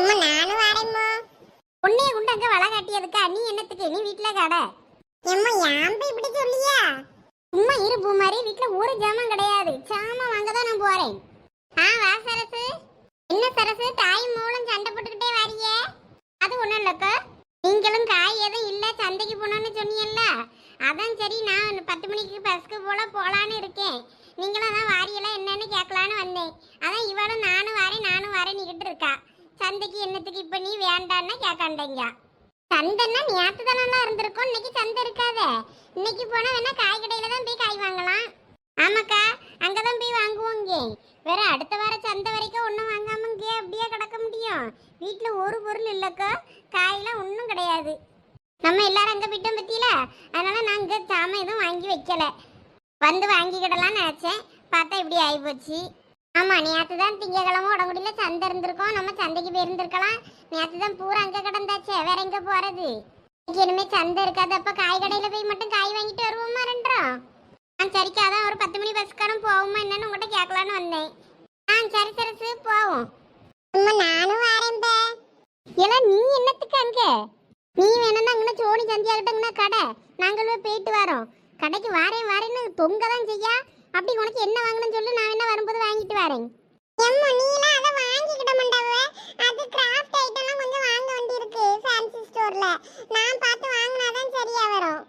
அம்மா நானும் வரேம்மா உன்னைய குண்டு அங்க வள காட்டியதுக்கா? நீ என்னத்துக்கு? நீ வீட்டுல கடை? எம்மா ஏன் இப்படி சொல்லியா? சும்மா இரு பூமாரி. வீட்டுல ஒரு ஜாமான் கிடையாது. சாமான் வாங்க தான் நான் போறேன். ஆ வா சரசு. என்ன சரசு தாய் மூலம் சண்டை போட்டுக்கிட்டே வரியே? அது ஒண்ணும் இல்லக்கா. நீங்களும் காய் எதுவும் இல்ல சந்தைக்கு போனோம்னு சொன்னீங்கல்ல? அதான் சரி நான் பத்து மணிக்கு பஸ்க்கு போல போலான்னு இருக்கேன். நீங்களும் தான் வாரியெல்லாம் என்னன்னு கேட்கலான்னு வந்தேன். அதான் இவளும் நானும் வரேன் நானும் வரேன் நிக்கிட்டு இருக்கா. சந்தைக்கு என்னத்துக்கு இப்ப நீ வேண்டான்னா கேட்காண்டீங்க சந்தைன்னா நேற்று தானே இருந்திருக்கும். இன்னைக்கு சந்தை இருக்காதே. இன்னைக்கு போனா வேணா காய் கடையில தான் போய் காய் வாங்கலாம். ஆமாக்கா அங்கதான் போய் வாங்குவோங்க வேற அடுத்த வார சந்தை வரைக்கும் ஒன்றும் வாங்காம இங்கே அப்படியே கிடக்க முடியும்? வீட்டில் ஒரு பொருள் இல்லைக்கா. காயெல்லாம் ஒன்றும் கிடையாது. நம்ம எல்லாரும் அங்கே போயிட்டோம் பத்தியில? அதனால நான் இங்கே சாமான் எதுவும் வாங்கி வைக்கல. வந்து வாங்கிக்கிடலாம்னு நினச்சேன். பார்த்தா இப்படி ஆகிப்போச்சு ஆமாம் நேற்று தான் திங்கக்கிழமை உடம்புடியில் சந்தை இருந்திருக்கோம். நம்ம சந்தைக்கு போயிருந்திருக்கலாம். நேற்று தான் பூரா அங்கே கிடந்தாச்சே. வேற எங்கே போகிறது இனிமே சந்தை இருக்காது. அப்ப காய் கடையில போய் மட்டும் காய் வாங்கிட்டு வருவோமா ரெண்டோம் ஆ சரிக்கா. அதான் ஒரு பத்து மணி பஸ்காரம் போவோமா என்னன்னு உங்கள்கிட்ட கேட்கலான்னு வந்தேன். ஆ சரி சரி போவோம். அம்மா நானும் வரேன் பே. நீ என்னத்துக்கு அங்க? நீ வேணும்னா அங்கே சோனி சந்தியாகிட்டங்கன்னா கடை. நாங்களும் போயிட்டு வரோம். கடைக்கு வாரேன் வாரேன்னு தொங்க தான் செய்யா. அப்படி உனக்கு என்ன வாங்கணும்னு சொல்லி நான் என்ன வரும்போது வாங்கிட்டு வரேன். எம்மா நீலாம் அதை வாங்கிக்கிட மாட்டாவ? அது கிராஃப்ட் ஐட்டம்லாம் கொஞ்சம் வாங்க வேண்டியிருக்கு ஃபேன்சி ஸ்டோர்ல நான் பார்த்து வாங்கினாதான் சரியா வரும்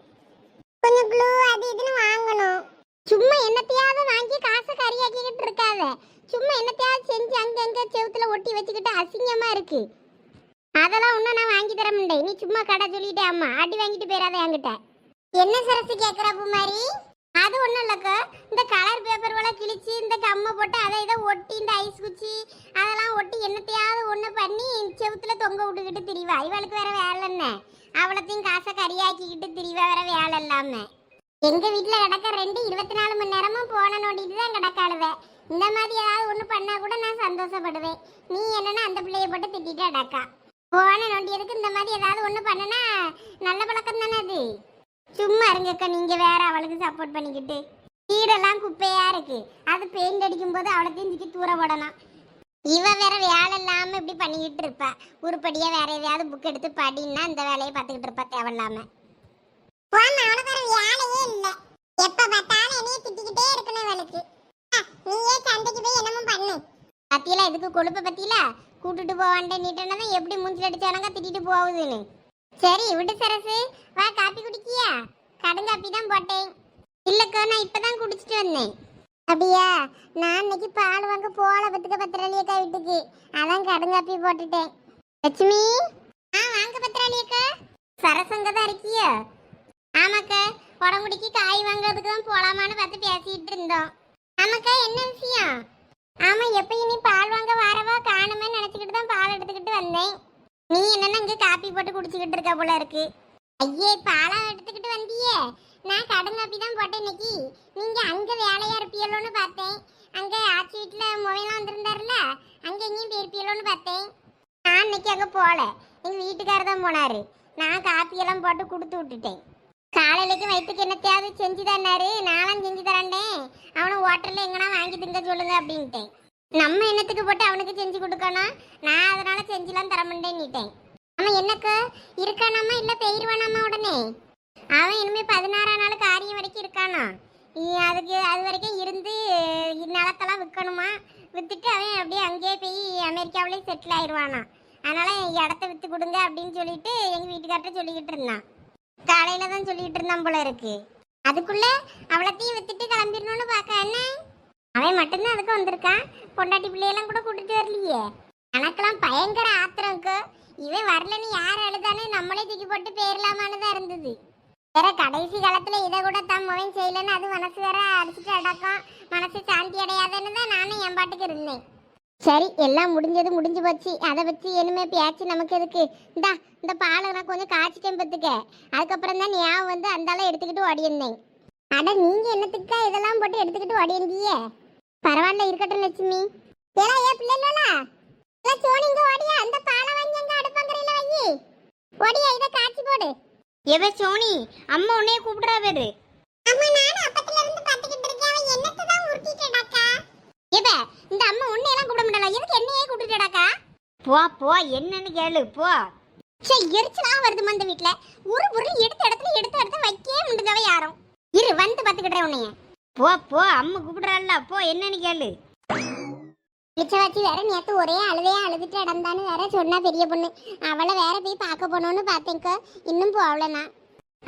கொஞ்சம் க்ளூ அது இதுன்னு வாங்கணும். சும்மா என்னத்தையாவது வாங்கி காசை கறியாக்கிக்கிட்டு இருக்காத. சும்மா என்னத்தையாவது செஞ்சு அங்கங்க செவுத்துல ஒட்டி வச்சுக்கிட்டு அசிங்கமா இருக்கு. அதெல்லாம் ஒன்றும் நான் வாங்கி தர முடியேன் நீ சும்மா கடை சொல்லிட்டே அம்மா. அடி வாங்கிட்டு போயிடாத என்கிட்ட. என்ன சரசு கேக்குற பூமாரி? அது ஒன்றும் இல்லைக்கா. இந்த கலர் பேப்பர் வேலை கிழிச்சு இந்த கம்மை போட்டு அதை இதை ஒட்டி இந்த ஐஸ் குச்சி அதெல்லாம் ஒட்டி என்னத்தையாவது ஒன்று பண்ணி செவுத்தில் தொங்க விட்டுக்கிட்டு திரிவா. இவளுக்கு வேற வேலை என்ன? அவ்வளோத்தையும் காசை கறியாக்கிக்கிட்டு திரிவா வேற வேலை இல்லாமல் எங்கள் வீட்டில் கிடக்க ரெண்டு இருபத்தி நாலு மணி நேரமும் போன நோண்டிட்டு தான் கிடக்காளுவேன் இந்த மாதிரி ஏதாவது ஒன்று பண்ணால் கூட நான் சந்தோஷப்படுவேன். நீ என்னன்னா அந்த பிள்ளைய போட்டு திட்டிட்டு அடக்கா போன நோண்டியதுக்கு இந்த மாதிரி ஏதாவது ஒன்று பண்ணனா நல்ல பழக்கம் தானே அது? சும்மா இருங்கக்கா நீங்க வேற அவளுக்கு சப்போர்ட் பண்ணிக்கிட்டு. வீடெல்லாம் குப்பையா இருக்கு. அது பெயிண்ட் அடிக்கும் போது அவளை தெரிஞ்சுக்கி தூர போடலாம் இவ வேற வேலை இல்லாம இப்படி பண்ணிக்கிட்டு இருப்பா. உருப்படியா வேற எதையாவது புக் எடுத்து படின்னா இந்த வேலையை பார்த்துக்கிட்டு இருப்பா தேவையில்லாம. போம்மா ஒரு வேலையே இல்ல. எப்ப பார்த்தாலும் என்னைய திட்டிக்கிட்டே இருக்கணும் இவளுக்கு. நீயே சந்தைக்கு போய் என்னமோ பண்ணு. பத்தியில இதுக்கு கொழுப்ப பத்தியில? கூட்டிட்டு போவான்டே நீட்டனதான் எப்படி மூஞ்சில் அடிச்சானங்க திட்டிட்டு போகுதுன்னு. சரி விடு சரசு. வா காப்பி குடிக்கியா? கடுங்காப்பி தான் போட்டேன். இல்லக்கா நான் இப்பதான் குடிச்சிட்டு வந்தேன். அப்படியா? நான் இன்னைக்கு பால் வாங்க போல பத்துக்க பத்திரலியக்கா வீட்டுக்கு. அதான் கடுங்காப்பி போட்டுட்டேன். லட்சுமி? ஆ வாங்க பத்திரலியக்கா சரசங்க தான் இருக்கியா. ஆமாக்கா உடம்புடிக்கு காய் வாங்குறதுக்கு தான் போலாமான்னு பார்த்து பேசிட்டு இருந்தோம். ஆமாக்கா என்ன விஷயம்? ஆமா எப்பயும் நீ பால் வாங்க வரவா? காணுமே நினைச்சுக்கிட்டு தான் பால் எடுத்துக்கிட்டு வந்தேன். நீ என்னன்னா இங்க காப்பி போட்டு குடிச்சுக்கிட்டு இருக்க போல இருக்கு. ஐயே பாலா எடுத்துக்கிட்டு வந்தியே. நான் கடன் காப்பி தான் போட்டேன் இன்னைக்கு. நீங்க அங்க வேலையா இருப்பீங்களோன்னு பார்த்தேன். அங்க ஆச்சி வீட்டுல மொபைலாம் வந்திருந்தாருல அங்க எங்கேயும் போயிருப்பீங்களோன்னு பார்த்தேன். நான் இன்னைக்கு அங்க போல. எங்க வீட்டுக்காரர் தான் போனாரு. நான் காப்பி எல்லாம் போட்டு கொடுத்து விட்டுட்டேன். காலையிலக்கு வயிற்றுக்கு என்னத்தையாவது செஞ்சு தந்தாரு. நானும் செஞ்சு தரேன்டேன். அவனை ஹோட்டல்ல எங்கன்னா வாங்கி திங்க சொல்லுங்க அப்படின்ட்டேன். நம்ம என்னத்துக்கு போட்டு அவனுக்கு செஞ்சு கொடுக்கணும்? நான் அதனால செஞ்சுலாம் தர மாட்டேன்னுட்டேன். அவன் என்னக்கு? இருக்கானாமா இல்லை பெயிருவானாமா உடனே? அவன் இனிமேல் பதினாறாம் நாள் காரியம் வரைக்கும் இருக்கானா? அதுக்கு அது வரைக்கும் இருந்து நிலத்தெல்லாம் விற்கணுமா? விற்றுட்டு அவன் அப்படியே அங்கேயே போய் அமெரிக்காவிலேயே செட்டில் ஆயிடுவானா அதனால் இடத்த விற்று கொடுங்க அப்படின்னு சொல்லிட்டு எங்கள் வீட்டுக்கார்ட்ட சொல்லிக்கிட்டு இருந்தான். காலையில் தான் சொல்லிக்கிட்டு இருந்தான் போல இருக்கு. அதுக்குள்ளே அவ்வளோத்தையும் விற்றுட்டு கிளம்பிடணும்னு பார்க்க என்ன? அவன் மட்டும்தான் அதுக்கு வந்திருக்கான் பொண்டாட்டி பிள்ளையெல்லாம் கூட கூட்டிட்டு வரலையே. எனக்கெல்லாம் பயங்கர ஆத்திரம்க்கு இவன் வரலன்னு யார் அழுதானு நம்மளே தூக்கி போட்டு பேரலாமான்னு தான் இருந்தது. வேற கடைசி காலத்துல இதை கூட தம் மகன் செய்யலன்னு அது மனசு வேற அடிச்சுட்டு அடக்கம். மனசு சாந்தி அடையாதுன்னு தான் நானும் என் பாட்டுக்கு இருந்தேன். சரி எல்லாம் முடிஞ்சது முடிஞ்சு போச்சு. அதை வச்சு இனிமே பேச்சு நமக்கு எதுக்கு? இந்தா இந்த பாலை நான் கொஞ்சம் காய்ச்சிட்டேன் பத்துக்க அதுக்கப்புறம் தான் ஞாபகம் வந்து அந்தாலும் எடுத்துக்கிட்டு ஓடியிருந்தேன். அட நீங்க என்னத்துக்கா இதெல்லாம் போட்டு எடுத்துக்கிட்டு ஓடியிருந்தீங்க? பரவாயில்ல இருக்கட்டும் லட்சுமி. ஏலா ஏ பிள்ளைகளா இல்ல சோனிங்க ஓடியா? அந்த பாலை வாங்கி அங்க அடுப்பங்கரையில வை. ஓடியா இத காய்ச்சி போடு. எவ சோனி அம்மா உன்னைய கூப்பிடுறா பேரு அம்மா நானும் அப்பத்துல இருந்து பாத்துக்கிட்டு இருக்கேன். அவன் என்னத்தை தான் உருட்டிட்டடாக்கா? இந்த அம்மா உன்னையெல்லாம் கூப்பிட மாட்டாளா? எதுக்கு என்னையே கூப்பிட்டுட்டாக்கா போ போ என்னன்னு கேளு போ. சே எரிச்சலா வருதுமா இந்த வீட்ல. ஒரு பொருள் எடுத்த இடத்துல எடுத்த இடத்துல வைக்கவே முடிஞ்சவ யாரும் இரு வந்து பாத்துக்கிட்டேன் உன்னைய போ போ அம்மா கூப்பிடுறாள்ல போ என்னன்னு கேளு. வச்சு வேற நேத்து ஒரே அழுதையா அழுதுட்டு இடந்தான்னு வேற சொன்னா பெரிய பொண்ணு. அவளை வேற போய் பார்க்க போனோன்னு பார்த்தேங்க இன்னும் போகல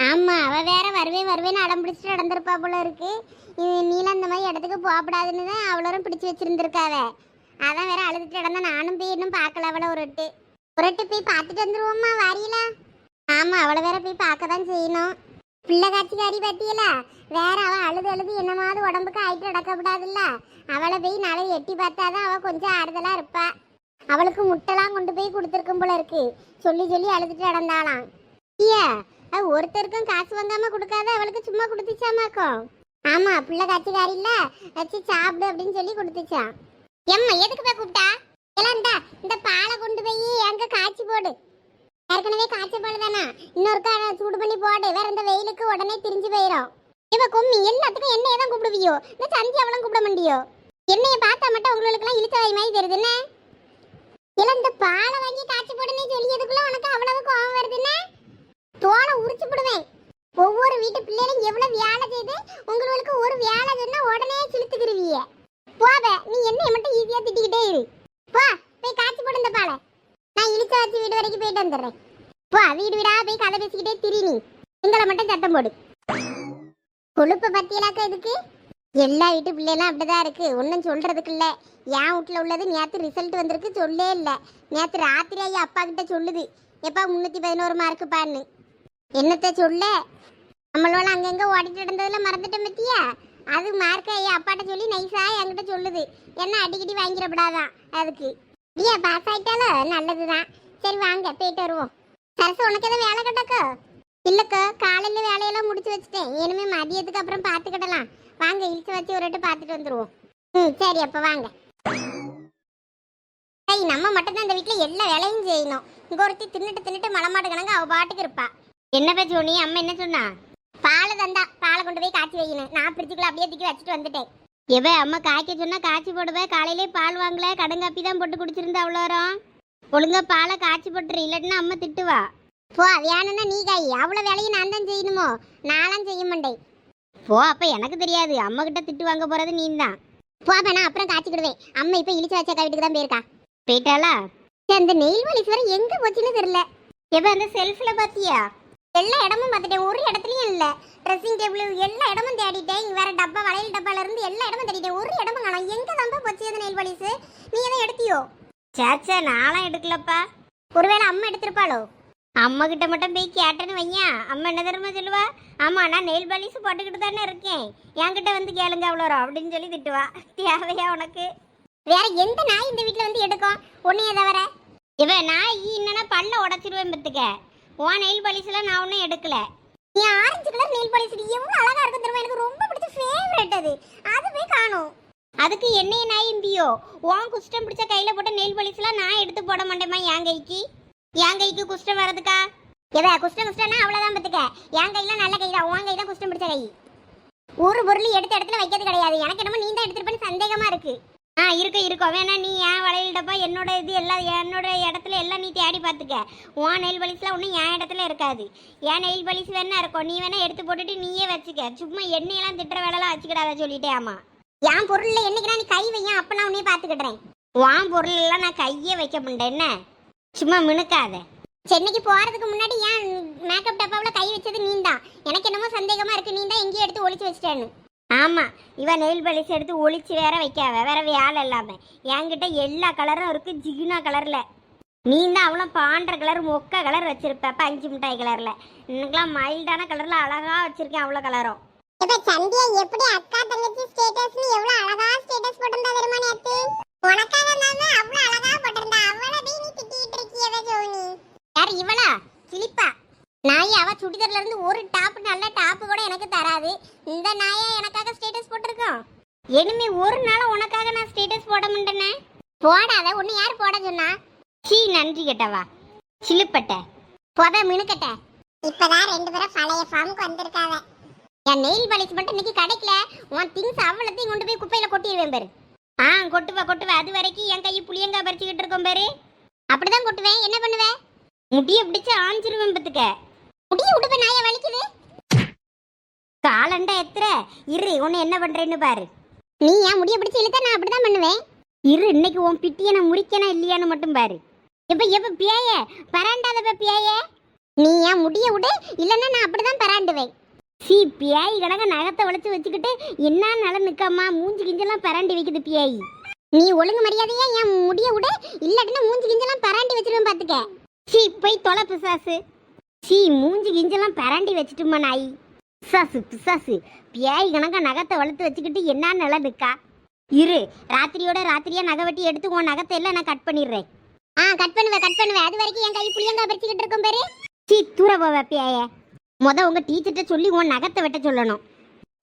ஆமா அவ வேற வருவேன் வருவேன்னு அடம் பிடிச்சிட்டு நடந்திருப்பா போல இருக்கு. நீலாம் அந்த மாதிரி இடத்துக்கு போகக்கூடாதுன்னு தான் அவ்வளோரும் பிடிச்சி வச்சிருந்திருக்காவ. அதான் வேற அழுதுட்டு இடந்தா நானும் போய் இன்னும் பார்க்கல அவளை ஒரு எட்டு ஒரு எட்டு போய் பார்த்துட்டு வந்துருவோம்மா வாரியலா. ஆமா அவளை வேற போய் பார்க்க தான் செய்யணும். பிள்ளை காட்சிக்காரி பத்தியல? வேற அவ அழுது அழுது என்னமாவது உடம்புக்கு ஆயிட்டு நடக்கப்படாதுல்ல? அவளை போய் நாளை எட்டி பார்த்தாதான் அவ கொஞ்சம் ஆறுதலா இருப்பா. அவளுக்கு முட்டைலாம் கொண்டு போய் கொடுத்துருக்கும் போல இருக்கு. சொல்லி சொல்லி அழுதுட்டு நடந்தாளாம். ஐயா ஒருத்தருக்கும் காசு வாங்காம கொடுக்காத அவளுக்கு சும்மா கொடுத்துச்சாமாக்கும் ஆமா பிள்ளை காட்சிக்காரி இல்ல வச்சு சாப்பிடு அப்படின்னு சொல்லி கொடுத்துச்சான் எம்மா எதுக்கு போய் கூப்பிட்டா? எல்லாம் இந்தா, இந்த பாலை கொண்டு போய் எங்க காய்ச்சி போடு. ஏற்கனவே காய்ச்ச பால் தானா? இன்னொருக்கா சூடு பண்ணி போடு. வேற இந்த வெயிலுக்கு உடனே திரிஞ்சு போயிடும் இவ கும்மி எல்லாத்துக்கும் என்னைய தான் கூப்பிடுவியோ? இந்த சந்தி அவளும் கூப்பிட மாட்டியோ? என்னைய பார்த்தா மட்டும் உங்களுக்கெல்லாம் எல்லாம் மாதிரி தெரியுது என்ன? பாலை வாங்கி காய்ச்சி போடுன்னு சொல்லியதுக்குள்ள உனக்கு அவ்வளவு கோவம் வருதுன்னு தோலை உரிச்சு போடுவேன். ஒவ்வொரு வீட்டு பிள்ளைகளும் எவ்வளவு வேலை செய்து உங்களுக்கு ஒரு வேலை சொன்னா உடனே சிலுத்துக்கிருவிய. போத நீ என்னைய மட்டும் ஈஸியா திட்டிக்கிட்டே இரு. போ போய் காய்ச்சி போடு இந்த பாலை. நான் இழுத்து வச்சு வீடு வரைக்கும் போயிட்டு வந்துடுறேன். போ வீடு வீடா போய் கதை பேசிக்கிட்டே திரி நீ. எங்களை மட்டும் சத்தம் போடு. கொழுப்பு பத்தியலாக்கா இதுக்கு? எல்லா வீட்டு பிள்ளைலாம் அப்படிதான் இருக்கு. ஒன்றும் சொல்றதுக்கு இல்ல. என் வீட்டில் உள்ளது நேற்று ரிசல்ட் வந்திருக்கு சொல்லே இல்லை. நேற்று ராத்திரி ஐயா அப்பா கிட்ட சொல்லுது. எப்பா முந்நூற்றி பதினோரு மார்க்கு பான்னு. என்னத்த சொல்ல? நம்மளோட அங்கங்க ஓடிட்டு இருந்ததுல மறந்துட்டேன் பத்தியா? அது மார்க்க ஐயா அப்பாட்ட சொல்லி நைஸா என்கிட்ட சொல்லுது. என்ன அடிக்கடி வாங்கிடப்படாதான் அதுக்கு? ஐயா பாஸ் ஆயிட்டாலும் நல்லதுதான். சரி வாங்க போயிட்டு வருவோம். சரசு உனக்கு எதுவும் வேலை கிடக்கோ இல்லக்கா காலையில வேலையெல்லாம் முடிச்சு வச்சுட்டேன். இனிமே மதியத்துக்கு அப்புறம் பார்த்துக்கிடலாம் வாங்க இழுத்து வச்சு ஒரு வாட்டி பார்த்துட்டு வந்துருவோம். ம் சரி அப்போ வாங்க. ஏய் நம்ம மட்டும் தான் இந்த வீட்டில் எல்லா வேலையும் செய்யணும். இங்கே ஒருத்தி தின்னுட்டு தின்னுட்டு மலமாட்டு கணங்க அவள் பாட்டுக்கு இருப்பா. என்ன பேச்சு நீ அம்மா என்ன சொன்னா? பால் தந்தா பாலை கொண்டு போய் காய்ச்சி வைக்கணும். நான் பிரிச்சுக்குள்ள அப்படியே தூக்கி வச்சுட்டு வந்துட்டேன். எவ அம்மா காய்க்க சொன்னா காய்ச்சி போடுவேன் காலையிலே பால் வாங்கல. கடுங்காப்பி தான் போட்டு குடிச்சிருந்தா அவ்வளோ வரும் ஒழுங்கா பாலை காய்ச்சி போட்டுரு. இல்லைன்னா அம்மா திட்டுவா. போ வேணும்னா நீ காய் அவ்வளோ வேலையும் நான் தான் செய்யணுமோ? நானும் செய்ய மாட்டேன். போ அப்போ எனக்கு தெரியாது. அம்மா கிட்ட திட்டு வாங்க போகிறது நீ தான் போ நான் அப்புறம் காய்ச்சிக்கிடுவேன். அம்மா இப்போ இழிச்சு வச்ச வீட்டுக்கு தான் போயிருக்கா. போயிட்டாளா? அந்த நெயில் பாலிஷ் வர எங்கே போச்சுன்னு தெரியல. எப்போ அந்த செல்ஃபில் பார்த்தியா எல்லா இடமும் பார்த்துட்டேன். ஒரு இடத்துலையும் இல்லை. ட்ரெஸ்ஸிங் டேபிள் எல்லா இடமும் தேடிட்டேன். இங்க வேற டப்பா வளையல் டப்பால இருந்து எல்லா இடமும் தேடிட்டேன். ஒரு இடமும் காணும். எங்கே தான் போச்சு அந்த நெயில் பாலிஷ் நீ எதை எடுத்தியோ? சேச்சே நானும் எடுக்கலப்பா. ஒருவேளை அம்மா எடுத்திருப்பாளோ? அம்மா கிட்ட மட்டும் போய் கேட்டேன்னு வையா. அம்மா என்ன தெரியுமா சொல்லுவா? ஆமா நான் நெயில் பாலிஷ் போட்டுக்கிட்டு தானே இருக்கேன். என்கிட்ட வந்து கேளுங்க அவ்வளோ அப்படின்னு சொல்லி திட்டுவா. தேவையா உனக்கு? வேற எந்த நாய் இந்த வீட்டில் வந்து எடுக்கும்? உன்னைய தவிர. இவன் நாய் என்னன்னா பல்ல உடச்சிருவேன் பத்துக்க உன் நெயில் பாலிஷ்லாம் நான் ஒன்றும் எடுக்கல. நீ ஆரஞ்சு கலர் நெயில் பாலிஷ் எவ்வளோ அழகா இருக்கும் தெரியுமா? எனக்கு ரொம்ப பிடிச்ச ஃபேவரட் அது. அதுவே காணும். அதுக்கு என்னைய நாய் இம்பியோ? உன் குஷ்டம் பிடிச்ச கையில் போட்ட நெயில் பாலிஷ்லாம் நான் எடுத்து போட மாட்டேமா என் கைக்கு. என் கைக்கு குஷ்டம் வர்றதுக்கா? எவ குஷ்டம் குஷ்டம்னா அவ்வளோதான் பார்த்துக்க என் கையில நல்ல கை தான் உன் கை தான் குஷ்டம் பிடிச்ச கை. ஒரு பொருள் எடுத்த இடத்துல வைக்கிறது கிடையாது. எனக்கு என்னமோ நீ தான் எடுத்துருப்பேன்னு சந்தேகமாக இருக்கு. ஆ இருக்கு இருக்கும் வேணா நீ ஏன் வளையல் டப்பா என்னோட இது எல்லாம் என்னோட இடத்துல எல்லாம் நீ தேடி பார்த்துக்க உன் நெயில் பலிஸ்லாம் ஒன்றும் என் இடத்துல இருக்காது. என் நெயில் பலிஸ் வேணா இருக்கும். நீ வேணா எடுத்து போட்டுட்டு நீயே வச்சுக்க. சும்மா எண்ணெயெல்லாம் திட்டுற வேலைலாம் வச்சுக்கிடாத சொல்லிட்டே ஆமா. என் பொருளில் என்னைக்கு நீ கை வையன்? அப்போ நான் உன்னே பார்த்துக்கிடுறேன் உன் பொருளெல்லாம் நான் கையே வைக்க முடியேன் என்ன? சும்மா மினுக்காத. சென்னைக்கு போகிறதுக்கு முன்னாடி ஏன் மேக்கப் டப்பாவில் கை வச்சது நீ தான் எனக்கு என்னமோ சந்தேகமாக இருக்குது நீ தான் எங்கேயும் எடுத்து ஒழிச்சு வச்சிட்டேன்னு. ஆமாம் இவன் நெயில் பாலிஷ் எடுத்து ஒழிச்சு வேற வைக்காவ. வேற வேலை இல்லாமல் என்கிட்ட எல்லா கலரும் இருக்குது ஜிகினா கலரில் நீ தான் அவ்வளோ பாண்ட கலர் மொக்க கலர் வச்சிருப்ப. பஞ்சு மிட்டாய் கலரில் இன்னைக்கெல்லாம் மைல்டான கலரில் அழகாக வச்சிருக்கேன் அவ்வளோ கலரும் இப்ப சந்தியா எப்படி அக்கா தங்கச்சி ஸ்டேட்டஸ்னு எவ்வளவு அழகா ஸ்டேட்டஸ் போட்டிருந்தா தெரியுமா நேத்து? உனக்காக அவ்வளோ அவ்வளவு அழகா போட்டிருந்தா. இருக்கியவே யார் இவளா? கிளிப்பா நாய் அவ சுடிதார்ல இருந்து ஒரு டாப் நல்ல டாப் கூட எனக்கு தராது. இந்த நாயே எனக்காக ஸ்டேட்டஸ் போட்டிருக்கோம். இனிமே ஒரு நாள் உனக்காக நான் ஸ்டேட்டஸ் போட மாட்டேனே. போடாத ஒன்று யார் போட சொன்னா? சீ நன்றி கேட்டவா. சிலுப்பட்ட. புத மினுக்கட்ட. இப்பதான் ரெண்டு பேரும் பழைய ஃபார்முக்கு வந்திருக்காங்க. என் நெயில் பாலிஷ் மட்டும் இன்னைக்கு கிடைக்கல. உன் திங்ஸ் அவ்வளோத்தையும் கொண்டு போய் குப்பையில் கொட்டிடுவேன் பாரு. ஆ கொட்டுவா கொட்டுவா. அது வரைக்கும் என் கை புளியங்காய் பறிச்சுக்கிட்டு இருக்கோம் பாரு. அப்படிதான் கொட்டுவேன். என்ன பண்ணுவேன் முடிய பிடிச்சு ஆஞ்சிருவேன் பத்துக்க முடிய விடுப்ப நாய வலிக்குது. காலண்டா எத்திர இரு உன்னை என்ன பண்றேன்னு பாரு. நீ ஏன் முடிய பிடிச்சு இழுத்தா நான் அப்படிதான் பண்ணுவேன்? இரு இன்னைக்கு உன் பிட்டியை நான் முறிக்கனா இல்லையான்னு மட்டும் பாரு. எப்ப எப்ப பியாய? பராண்டாதப்ப பியாய? நீ ஏன் முடிய விடு இல்லைன்னா நான் அப்படிதான் பராண்டுவேன். சி பியாய் கணக்க நகத்தை வளைச்சு வச்சுக்கிட்டு என்ன நிலம் நிக்காமா மூஞ்சி கிஞ்செல்லாம் பராண்டி வைக்குது பியாயி. நீ ஒழுங்கு மரியாதையா என் முடிய விடு இல்லாட்டினா மூஞ்சி கிஞ்செல்லாம் பராண்டி வச்சிருவேன் பாத்துக்க. சீ போய் தொலை பிசாசு. சீ மூஞ்சி கிஞ்செல்லாம் பராண்டி வச்சுட்டுமா நாய். பிசாசு பிசாசு. பியாய் கணக்கா நகத்தை வளர்த்து வச்சுக்கிட்டு என்ன நில நிக்கா இரு ராத்திரியோட ராத்திரியா நகை வெட்டி எடுத்து உன் நகத்தை எல்லாம் நான் கட் பண்ணிடுறேன். ஆ கட் பண்ணுவேன் கட் பண்ணுவேன் அது வரைக்கும் என் கை புளியங்கா பறிச்சுக்கிட்டு இருக்கும் பேரு. சீ தூர போவ பியாய. முத உங்க டீச்சர்கிட்ட சொல்லி உன் நகத்தை வெட்ட சொல்லணும்.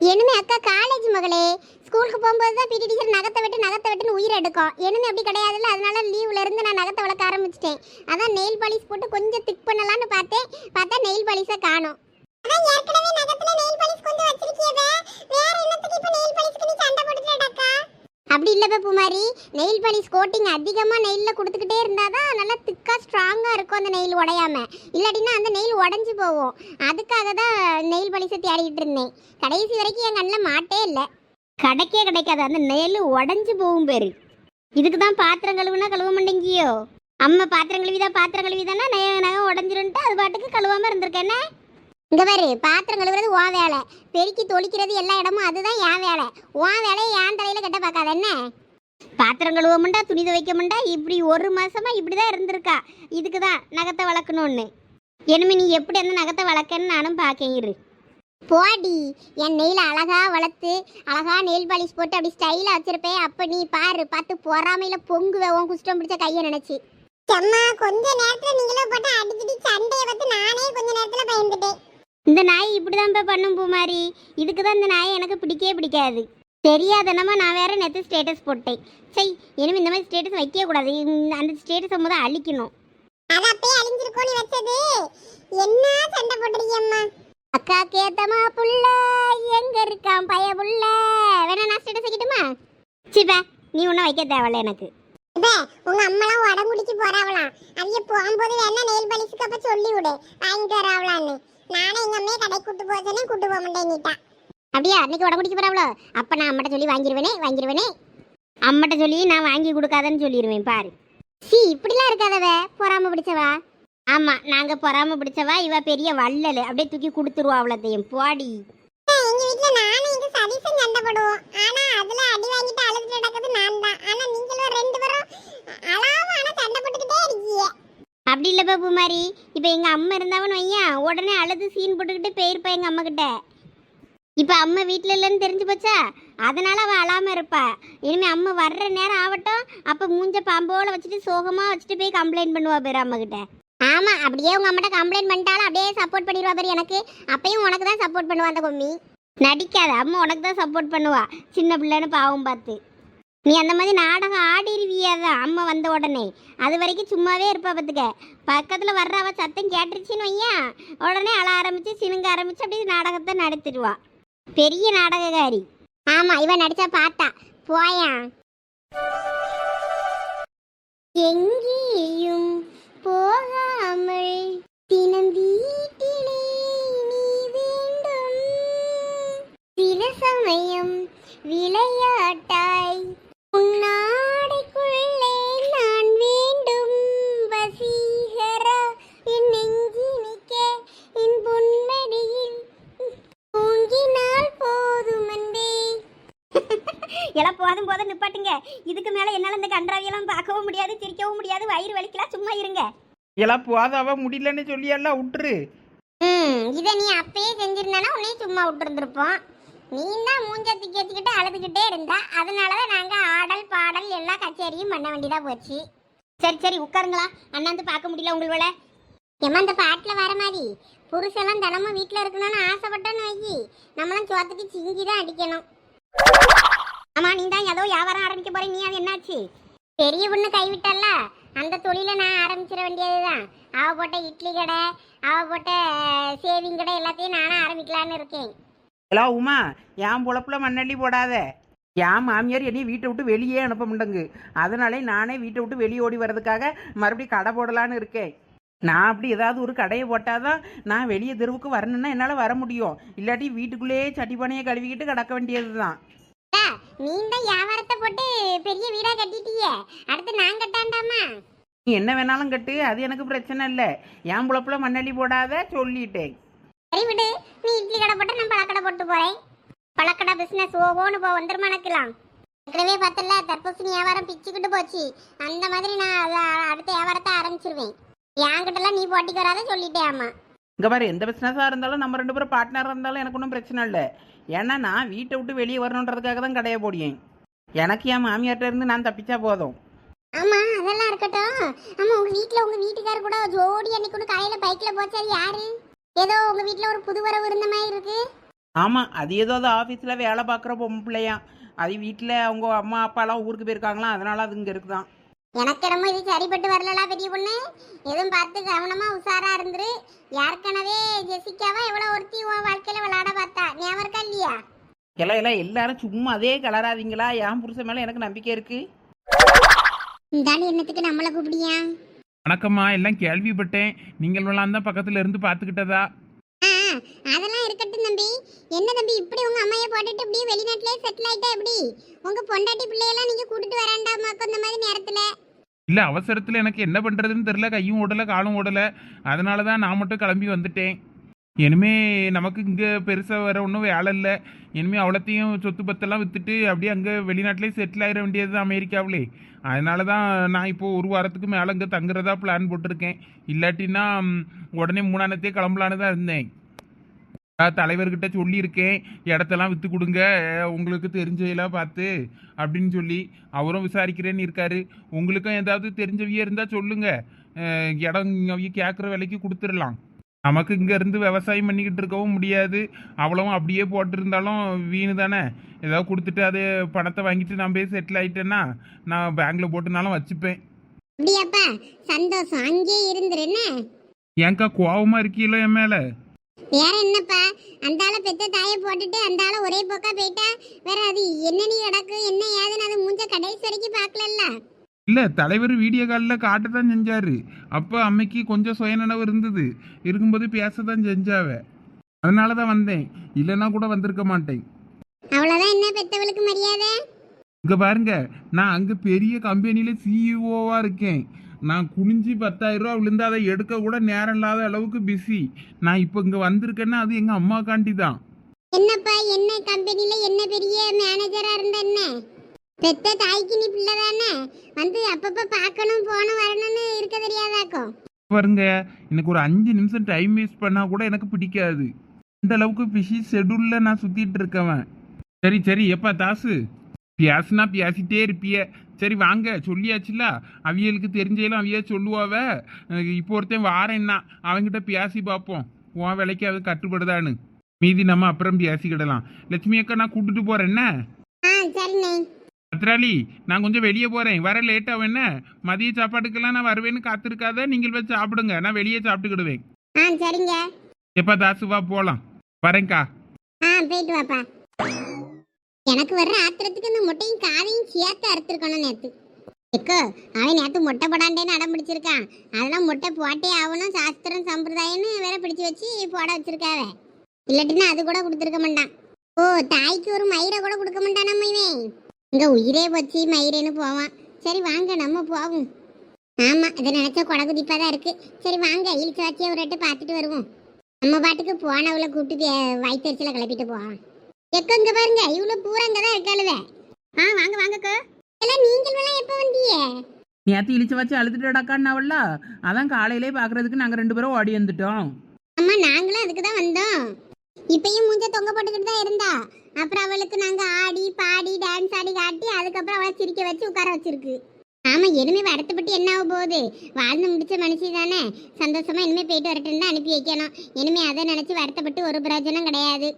என்னமே அக்கா காலேஜ் மகளே. ஸ்கூலுக்கு போகும்போது தான் பிடி டீச்சர் நகத்தை வெட்டு நகத்தை வெட்டுன்னு உயிர் எடுக்கும். என்னமே அப்படி கிடையாதுல்ல. அதனால லீவ்ல இருந்து நான் நகத்தை வளர்க்க ஆரம்பிச்சிட்டேன். அதான் நெயில் பாலிஷ் போட்டு கொஞ்சம் திக் பண்ணலாம்னு பார்த்தேன். பார்த்தா நெயில் பாலிஷை காணும். அதான் ஏற்கனவே நகத்துல நெயில் பாலிஷ் கொஞ்சம் வச்சிருக்கீங்க வேற என்னத்துக்கு இப்ப நெயில் பாலிஷ்க்கு நீ சண்டை போட்டுட்டடக்கா அப்படி இல்ல மாதிரி நெயில் பாலிஷ் கோட்டிங் அதிகமாக நெயிலில் கொடுத்துக்கிட்டே இருந்தால் தான் நல்லா திக்காக ஸ்ட்ராங்காக இருக்கும் அந்த நெயில் உடையாம. இல்லாட்டினா அந்த நெயில் உடஞ்சி போகும். அதுக்காக தான் நெயில் பாலிஷை தேடிக்கிட்டு இருந்தேன். கடைசி வரைக்கும் என் கண்ணில் மாட்டே இல்லை. கிடைக்கே கிடைக்காது. அந்த நெயில் உடஞ்சி போகும் பேர். இதுக்கு தான் பாத்திரம் கழுவுனா கழுவ மாட்டேங்கியோ? அம்மா பாத்திரம் கழுவிதான் பாத்திரம் கழுவி தானே நகை உடஞ்சிருன்ட்டு அது பாட்டுக்கு கழுவாமல் இருந்திருக்கேனே. இங்க பாரு பாத்திரம் கழுவுறது ஓ வேலை. பெருக்கி தொளிக்கிறது எல்லா இடமும் அதுதான் என் வேலை. ஓ வேலையை என் தலையில கட்ட பார்க்காத என்ன? பாத்திரம் கழுவ மாட்டா துணி துவைக்க மாட்டா இப்படி ஒரு மாசமா இப்படிதான் இருந்திருக்கா. இதுக்கு தான் நகத்தை வளர்க்கணும்னு. இனிமே நீ எப்படி அந்த நகத்தை வளர்க்கன்னு நானும் பார்க்கேன் இரு. போடி என் நெயில் அழகா வளர்த்து அழகா நெயில் பாலிஷ் போட்டு அப்படி ஸ்டைலாக வச்சிருப்பேன். அப்போ நீ பாரு பார்த்து பொறாமையில் பொங்குவே உன் குஷ்டம் பிடிச்ச கையை நினைச்சு. அம்மா கொஞ்ச நேரத்துல நீங்களும் போட்டு அடிக்கடி சண்டையை பார்த்து நானே கொஞ்ச நேரத்துல பயந்துட்டேன். இந்த நாய் இப்படிதான் போய் பண்ணும் பூமாரி. இதுக்கு தான் இந்த நாயை எனக்கு பிடிக்கவே பிடிக்காது. தெரியாதனமா நான் வேற நேற்று ஸ்டேட்டஸ் போட்டேன். சரி இனிமே இந்த மாதிரி ஸ்டேட்டஸ் வைக்கவே கூடாது. அந்த ஸ்டேட்டஸை முத அழிக்கணும். அது நீ வச்சது. என்ன சண்டை போட்டுருக்கியம்மா அக்கா கேத்தமா புள்ள எங்க இருக்கான் பய புள்ள? வேணா நான் ஸ்டேட்டஸ் வைக்கட்டுமா? சிப்பா நீ ஒன்றும் வைக்க தேவையில்ல எனக்கு. இப்ப உங்க அம்மாலாம் உடம்பு குடிச்சு போறாவலாம் அவிய போகும்போது வேணா நெயில் பாலிஷ்க்கு அப்ப சொல்லி விடு வாங்கிட்டு வராவலான்னு நானும் எங்க அம்மையை கடைக்கு கூட்டு போச்சேனே கூட்டு போக மாட்டேங்கிட்டா அப்படியா? அன்னைக்கு உட பிடிக்க போறாவளோ? அப்ப நான் அம்மட்ட சொல்லி வாங்கிடுவேனே வாங்கிடுவேனே அம்மட்ட சொல்லி நான் வாங்கி கொடுக்காதன்னு சொல்லிடுவேன் பாரு. சி இப்படிலாம் இருக்காதவ பொறாம பிடிச்சவா? ஆமா நாங்க பொறாம பிடிச்சவா இவ பெரிய வள்ளல். அப்படியே தூக்கி கொடுத்துருவா அவ்வளோத்தையும். போடி. எங்க வீட்டுல நானும் எங்க சதீசன் சண்டை போடுவோம். ஆனா அதுல அடி வாங்கிட்டு அழுது நடக்கிறது நான் தான் ஆனா நீங்களும் ரெண்டு பேரும் அழாம ஆனா சண்டை போட்டுக்கிட்டே இருக்கீங்க. அப்படி இல்லைப்பா பூமாரி இப்போ எங்கள் அம்மா இருந்தாவன்னு வையன் உடனே அழுது சீன் போட்டுக்கிட்டு போயிருப்பா எங்கள் அம்மாக்கிட்ட இப்போ அம்மா வீட்டில் இல்லைன்னு தெரிஞ்சு போச்சா? அதனால் அவள் அழாமல் இருப்பா. இனிமேல் அம்மா வர்ற நேரம் ஆகட்டும் அப்போ மூஞ்ச பாம்போல வச்சுட்டு சோகமாக வச்சுட்டு போய் கம்ப்ளைண்ட் பண்ணுவா பேர் அம்மாக்கிட்ட ஆமாம் அப்படியே உங்கள் அம்மாட்ட கம்ப்ளைண்ட் பண்ணிட்டாலும் அப்படியே சப்போர்ட் பண்ணிடுவா பேர் எனக்கு. அப்பயும் உனக்கு தான் சப்போர்ட் பண்ணுவா அந்த கொம்மி. நடிக்காத அம்மா உனக்கு தான் சப்போர்ட் பண்ணுவா. சின்ன பிள்ளைன்னு பாவம் பார்த்து. நீ அந்த மாதிரி நாடகம் ஆடிடுவியாதான் அம்மா வந்த உடனே. அது வரைக்கும் சும்மாவே இருப்பா பார்த்துக்க பக்கத்தில் வர்ற அவ சத்தம் கேட்டுருச்சின்னு வையன் உடனே அழ ஆரம்பித்து சினுங்க ஆரம்பிச்சு அப்படியே நாடகத்தை நடத்திடுவா பெரிய நாடகக்காரி. ஆமாம் இவன் நடித்தா பார்த்தா போயா? எங்கேயும் போகாமல் தினம் வீட்டிலே நீ வேண்டும். சில சமயம் விளையாட்டாய் உன்னாடைக்குள்ளே நான் வேண்டும் வசீகரா. என் நெஞ்சி நிற்க என் பொன்மடியில். தூங்கினால் போதும் அன்பே. எல்லாம் போதும் போதும் நிப்பாட்டுங்க. இதுக்கு மேல என்னால இந்த கன்றாவியெல்லாம் பார்க்கவும் முடியாது சிரிக்கவும் முடியாது. வயிறு வலிக்கலாம் சும்மா இருங்க. எல்லாம் போதாவ முடியலன்னு சொல்லியெல்லாம் விட்டுரு. ம் இதை நீ அப்பயே செஞ்சிருந்தானா உன்னையும் சும்மா விட்டுருந்துருப்போம். நீ தான் மூஞ்ச தூக்கி வச்சுக்கிட்டு அழுதுகிட்டே இருந்தா அதனால தான் நாங்கள் எல்லா கச்சேரியும் பண்ண வேண்டியதா போச்சு. சரி சரி உட்காருங்களா. அண்ணாந்து பார்க்க முடியல உங்களோட ஏமா இந்த பாட்டில் வர மாதிரி. புருஷெல்லாம் தினமும் வீட்டில் இருக்கணும்னு ஆசைப்பட்டோன்னு வைக்கி நம்மளும் சோத்துக்கு சிங்கி தான் அடிக்கணும். ஆமா நீ தான் ஏதோ வியாபாரம் ஆரம்பிக்க போறீங்க நீ அது என்னாச்சு? பெரிய பொண்ணு கைவிட்டல்ல அந்த தொழிலை நான் ஆரம்பிச்சிட வேண்டியதுதான். அவ போட்ட இட்லி கடை அவ போட்ட சேவிங் கடை எல்லாத்தையும் நானும் ஆரம்பிக்கலான்னு இருக்கேன். ஹலோ உமா என் பொழப்புல மண்ணள்ளி போடாத. என் மாமியார் என்னைய வீட்டை விட்டு வெளியே அனுப்ப முடியுங்க அதனாலே நானே வீட்டை விட்டு வெளியே ஓடி வர்றதுக்காக மறுபடியும் கடை போடலான்னு இருக்கேன். நான் அப்படி ஏதாவது ஒரு கடையை போட்டாதான் நான் வெளியே தெருவுக்கு வரணும்னா என்னால் வர முடியும். இல்லாட்டி வீட்டுக்குள்ளேயே சட்டி பானையை கழுவிக்கிட்டு கிடக்க வேண்டியது தான் நீ தான் வியாபாரத்தை போட்டு பெரிய வீடா கட்டிட்டியே. அடுத்து நான் கட்டாண்டாமா? நீ என்ன வேணாலும் கட்டு அது எனக்கு பிரச்சனை இல்லை. என் புழப்புல மண்ணள்ளி போடாத சொல்லிட்டேன். சரி விடு. நீ இட்லி கடை போட்டு நான் பழக்கடை போட்டு போறேன். பழக்கடை பிசினஸ் ஓஹோன்னு போ வந்துருமா எனக்குலாம் ஏற்கனவே பார்த்தல தர்பூசணி வியாபாரம் பிச்சுக்கிட்டு போச்சு. அந்த மாதிரி நான் அத- அடுத்த வியாபாரத்தை ஆரம்பிச்சிருவேன். என்கிட்டலாம் நீ போட்டிக்கு வராத சொல்லிட்டேன் ஆமா இங்கே பாரு எந்த பிஸ்னஸாக இருந்தாலும் நம்ம ரெண்டு பேரும் பார்ட்னராக இருந்தாலும் எனக்கு ஒன்றும் பிரச்சனை இல்லை. ஏன்னா நான் வீட்டை விட்டு வெளியே வரணுன்றதுக்காக தான் கடையை போடியேன். எனக்கு என் மாமியார்ட்ட இருந்து நான் தப்பிச்சா போதும். ஆமா அதெல்லாம் இருக்கட்டும். ஆமா உங்க வீட்ல உங்க வீட்டுக்காரர் கூட ஜோடி அன்னைக்கு காலையில பைக்ல போச்சாரு யாரு? ஏதோ உங்க வீட்ல ஒரு புது வரவு இருந்த மாதிரி இருக்கு. ஆமாம் அது ஏதோ அது ஆஃபீஸில் வேலை பார்க்குற பொம்பளை பிள்ளையாம் அது வீட்டில் அவங்க அம்மா அப்பாலாம் ஊருக்கு போயிருக்காங்களாம் அதனால அது இங்கே இருக்குதான். எனக்கு என்னமோ இது சரிப்பட்டு வரலடா பெரிய பொண்ணு. எதுவும் பார்த்து கவனமா உஷாரா இருந்துரு. ஏற்கனவே ஜெசிக்காவா? எவ்வளவு ஒருத்தி உன் வாழ்க்கையில விளையாட பார்த்தா. ஞாபகம் இருக்கா இல்லையா? எல்லாம் எல்லாம் எல்லாரும் சும்மா அதே கலராதீங்களா? என் புருஷன் மேலே எனக்கு நம்பிக்கை இருக்குது இந்தாண்டி என்னத்துக்கு நம்மளை கூப்பிடியா? வணக்கம்மா எல்லாம் கேள்விப்பட்டேன். நீங்கள் எல்லாம் தான் பக்கத்துல இருந்து பார்த்துக்கிட்டதா? அதெல்லாம் இருக்கட்டும் தம்பி. என்ன தம்பி இப்படி உங்க அம்மைய போட்டுட்டு இப்படி வெளிநாட்டிலே செட்டில் ஆயிட்டா எப்படி? உங்க பொண்டாட்டி பிள்ளையெல்லாம் நீங்க கூட்டிட்டு வராண்டாமாக்கும் இந்த மாதிரி நேரத்துல? இல்ல அவசரத்துல எனக்கு என்ன பண்றதுன்னு தெரியல. கையும் ஓடல காலும் ஓடல. அதனால தான் நான் மட்டும் கிளம்பி வந்துட்டேன். இனிமே நமக்கு இங்க பெருசா வர ஒன்றும் வேலை இல்லை. இனிமே அவ்வளோத்தையும் சொத்து பத்தெல்லாம் வித்துட்டு அப்படியே அங்க வெளிநாட்டிலே செட்டில் ஆயிட வேண்டியது தான் அமெரிக்காவிலே. அதனால தான் நான் இப்போ ஒரு வாரத்துக்கு மேலே அங்கே தங்குறதா பிளான் போட்டிருக்கேன். இல்லாட்டினா உடனே மூணானத்தே கிளம்பலான்னு தான் இருந்தேன். தலைவர்கிட்ட சொல்லியிருக்கேன். இடத்தெல்லாம் விற்று கொடுங்க. உங்களுக்கு தெரிஞ்சதெல்லாம் பார்த்து அப்படின்னு சொல்லி அவரும் விசாரிக்கிறேன்னு இருக்காரு. உங்களுக்கும் ஏதாவது தெரிஞ்சவிய இருந்தால் சொல்லுங்க. அஹ் இடம் அவிய கேட்குற விலைக்கு கொடுத்துடலாம். நமக்கு இங்க இருந்து விவசாயம் பண்ணிக்கிட்டு இருக்கவும் முடியாது. அவ்வளவும் அப்படியே போட்டிருந்தாலும் வீணு தானே. ஏதாவது கொடுத்துட்டு அது பணத்தை வாங்கிட்டு நான் போய் செட்டில் ஆயிட்டேன்னா நான் பேங்க்ல போட்டுனாலும் வச்சுப்பேன். அப்படியாப்பா? சந்தோஷம். அங்கேயே இருந்துரு என்ன? ஏன்க்கா கோவமா இருக்கீங்களோ என் மேலே? வேற என்னப்பா? அந்த ஆளை பெத்த தாயை போட்டுட்டு அந்த ஆளை ஒரே போக்கா போயிட்டா? வேற அது என்ன நீ கிடக்கு? என்ன ஏதுன்னு அது மூஞ்ச கடைசி வரைக்கும் பார்க்கலல்ல? இல்ல தலைவர் வீடியோ காலில் காட்டத்தான் செஞ்சாரு. அப்போ அம்மைக்கு கொஞ்சம் சுயநனவு இருந்தது. இருக்கும்போது பேசத்தான் செஞ்சாவ. அதனால தான் வந்தேன். இல்லைன்னா கூட வந்திருக்க மாட்டேன். அவ்வளவுதான் என்ன பெத்தவளுக்கு மரியாதை? இங்க பாருங்க நான் அங்க பெரிய கம்பெனில சிஇஓவா இருக்கேன். நான் குனிஞ்சு பத்தாயிரம் ரூபா விழுந்து அதை எடுக்க கூட நேரம் இல்லாத அளவுக்கு பிஸி நான் இப்போ இங்க வந்திருக்கேன்னா அது எங்க அம்மாக்காண்டி தான். என்னப்பா என்ன கம்பெனில என்ன பெரிய மேனேஜரா இருந்த என்ன? பெத்த தாய்க்கு நீ பிள்ளை தானே? வந்து அப்பப்ப பார்க்கணும் போகணும் வரணும்னு இருக்க தெரியாதாக்கும் பாருங்க எனக்கு ஒரு அஞ்சு நிமிஷம் டைம் வேஸ்ட் பண்ணா கூட எனக்கு பிடிக்காது. இந்த அளவுக்கு பிஸி ஷெடியூல்ல நான் சுத்திட்டு இருக்கவன். சரி சரி எப்பா தாசு? பேசுனா பேசிட்டே இருப்பிய. சரி வாங்க. சொல்லியாச்சுல அவியலுக்கு தெரிஞ்செல்லாம் அவிய சொல்லுவாவ. இப்போ ஒருத்தன் வாரேன்னா அவன்கிட்ட பேசி பார்ப்போம் உன் விலைக்கு அது கட்டுப்படுதான்னு. மீதி நம்ம அப்புறம் பேசிக்கிடலாம் லட்சுமி அக்கா நான் கூட்டிட்டு போறேன். என்ன? பத்ராளி நான் கொஞ்சம் வெளியே போறேன். வர லேட் ஆகும். என்ன? மதிய சாப்பாட்டுக்கெல்லாம் நான் வருவேன்னு காத்திருக்காத. நீங்கள் போய் சாப்பிடுங்க. நான் வெளியே சாப்பிட்டுக்கிடுவேன். எப்ப தாசு வா போலாம். வரேன்க்கா. போயிட்டு வாப்பா. எனக்கு வர்ற ஆத்திரத்துக்கு இந்த முட்டையும் காதையும் சேர்த்து அறுத்துருக்கணும் நேத்து. எக்கோ அவன் நேற்று முட்டை போடாண்டேன்னு அடம் பிடிச்சிருக்கான். அதெல்லாம் முட்டை போட்டே ஆகணும் சாஸ்திரம் சம்பிரதாயம்னு வேற பிடிச்சு வச்சு போட வச்சிருக்காவ. இல்லாட்டினா அது கூட கொடுத்துருக்க மாட்டான். ஓ தாய்க்கு ஒரு மயிரை கூட கொடுக்க மாட்டான் நம்ம இவன். இங்கே உயிரே போச்சு மயிரேன்னு போவான். சரி வாங்க நம்ம போவோம். ஆமாம் இதை நினச்சா குடகுதிப்பாக தான் இருக்குது சரி வாங்க இழிச்சு வச்சு ஒரு ரெட்டு பார்த்துட்டு வருவோம். நம்ம பாட்டுக்கு போனவளை கூப்பிட்டு வே- கிளப்பிட்டு போவான் எக்க இங்க பாருங்க இவ்வளவு பூரா இங்கதான் இருக்காளுவே ஆ வாங்க வாங்கக்கா எல்லாம் நீங்கள் எல்லாம் எப்ப வந்தீங்க? நேற்று இழிச்சு வச்சு அழுதுட்டடாக்கான்னாவல்ல அதான் காலையிலே பார்க்கறதுக்கு நாங்கள் ரெண்டு பேரும் ஓடி வந்துட்டோம். அம்மா நாங்களும் அதுக்கு தான் வந்தோம். இப்பயும் மூஞ்ச தொங்க போட்டுக்கிட்டு தான் இருந்தா. அப்புறம் அவளுக்கு நாங்க ஆடி பாடி டான்ஸ் ஆடி காட்டி அதுக்கப்புறம் அவளை சிரிக்க வச்சு உட்கார வச்சிருக்கு. ஆமா இனிமே வருத்தப்பட்டு என்ன ஆக போகுது? வாழ்ந்து முடிச்ச மனுஷி தானே. சந்தோஷமா இனிமே போயிட்டு வரட்டுன்னு தான் அனுப்பி வைக்கணும். இனிமே அதை நினைச்சு வருத்தப்பட்டு ஒரு பிரயோஜனம் கிடையாது.